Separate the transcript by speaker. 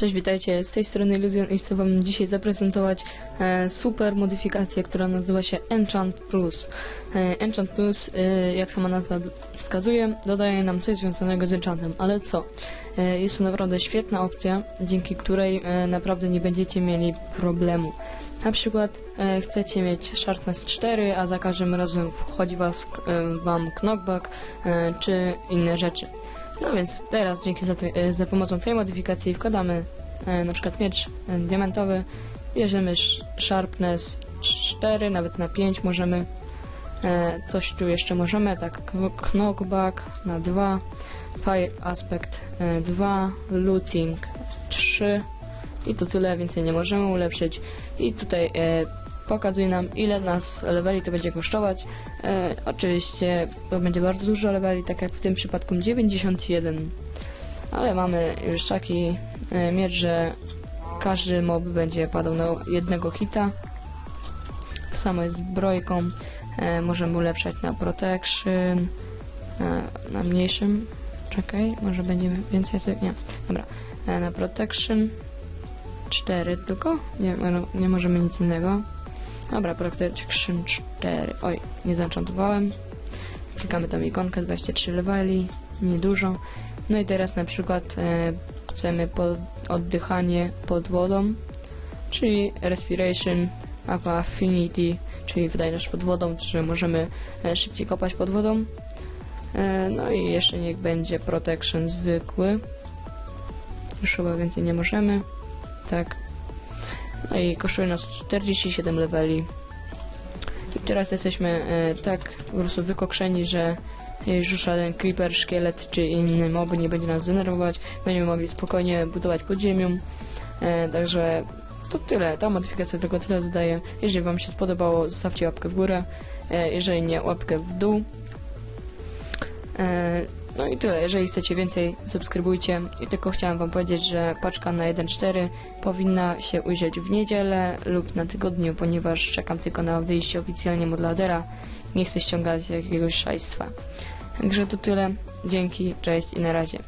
Speaker 1: Cześć, witajcie, z tej strony Illusion i chcę wam dzisiaj zaprezentować e, super modyfikację, która nazywa się Enchant Plus. E, Enchant Plus, e, jak sama nazwa wskazuje, dodaje nam coś związanego z enchantem, ale co? E, jest to naprawdę świetna opcja, dzięki której e, naprawdę nie będziecie mieli problemu. Na przykład e, chcecie mieć Sharpness 4, a za każdym razem wchodzi was, e, wam knockback e, czy inne rzeczy. No więc teraz dzięki za, tej- e, za pomocą tej modyfikacji wkładamy na przykład miecz e, diamentowy, bierzemy sharpness 4, nawet na 5 możemy, e, coś tu jeszcze możemy, tak kno- knockback na 2, fire aspect e, 2, looting 3 i to tyle, więcej nie możemy ulepszyć. I tutaj e, pokazuje nam ile nas leveli to będzie kosztować. E, oczywiście to będzie bardzo dużo leveli, tak jak w tym przypadku 91 ale mamy już taki e, miecz, że każdy mob będzie padał na jednego hita to samo jest z zbrojką e, możemy ulepszać na protection e, na mniejszym czekaj, może będzie więcej tych, nie, dobra e, na protection 4 tylko? Nie, no, nie możemy nic innego. Dobra, Protection 4. Oj, nie zenchantowałem. Klikamy tą ikonkę, 23 leveli, niedużo. No i teraz na przykład e, chcemy pod, oddychanie pod wodą, czyli Respiration, Aqua Affinity, czyli wydajność pod wodą, że możemy e, szybciej kopać pod wodą. E, no i jeszcze niech będzie Protection zwykły. Już chyba więcej nie możemy. Tak. No i kosztuje nas 47 leveli. I teraz jesteśmy e, tak po prostu wykokszeni, że już żaden creeper, szkielet czy inny moby nie będzie nas denerwować. Będziemy mogli spokojnie budować pod ziemią. E, także to tyle. Ta modyfikacja tylko tyle dodaje. Jeżeli Wam się spodobało, zostawcie łapkę w górę. E, jeżeli nie, łapkę w dół. E, no i tyle. Jeżeli chcecie więcej, subskrybujcie. I tylko chciałem Wam powiedzieć, że paczka na 1.4 powinna się ujrzeć w niedzielę lub na tygodniu, ponieważ czekam tylko na wyjście oficjalnie modladera. Nie chcę ściągać jakiegoś szajstwa. Także to tyle. Dzięki, cześć i na razie.